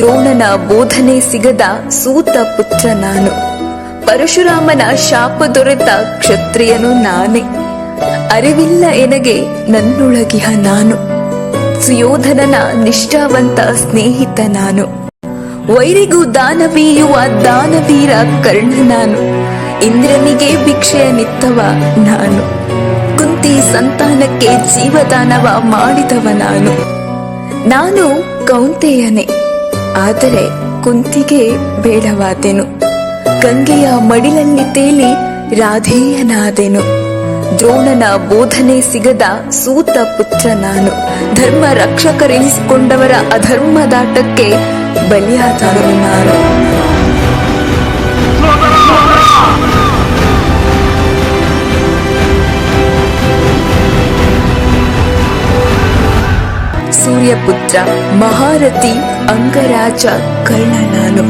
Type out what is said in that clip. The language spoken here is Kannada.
ದ್ರೋಣನ ಬೋಧನೆ ಸಿಗದ ಸೂತ ಪುತ್ರ ನಾನು. ಪರಶುರಾಮನ ಶಾಪ ದೊರೆತ ಕ್ಷತ್ರಿಯನು ನಾನೇ. ಅರಿವಿಲ್ಲ ಎನಗೆ ನನ್ನೊಳಗಿಹ ನಾನು. ಸುಯೋಧನನ ನಿಷ್ಠಾವಂತ ಸ್ನೇಹಿತ ನಾನು. ವೈರಿಗೂ ದಾನವೀಯುವ ದಾನವೀರ ಕರ್ಣ ನಾನು. ಇಂದ್ರನಿಗೆ ಭಿಕ್ಷೆಯ ನಿತ್ತವ ನಾನು. ಕುಂತಿ ಸಂತಾನಕ್ಕೆ ಜೀವದಾನವ ಮಾಡಿದವ ನಾನು. ನಾನು ಕೌಂತೆಯನೇ. ಆದರೆ ಕುಂತಿಗೆ ಬೇಡವಾದೆನು. ಗಂಗೆಯ ಮಡಿಲಲ್ಲಿ ತೇಲಿ ರಾಧೇಯನಾದೆನು. ದ್ರೋಣನ ಬೋಧನೆ ಸಿಗದ ಸೂತ ಪುತ್ರ ನಾನು. ಧರ್ಮ ರಕ್ಷಕರೆನಿಸಿಕೊಂಡವರ ಅಧರ್ಮದಾಟಕ್ಕೆ ಬಲಿಯಾದವನು ನಾನು. ಸೂರ್ಯಪುತ್ರ ಮಹಾರಥಿ ಅಂಗರಾಜ ಕರ್ಣನಾನು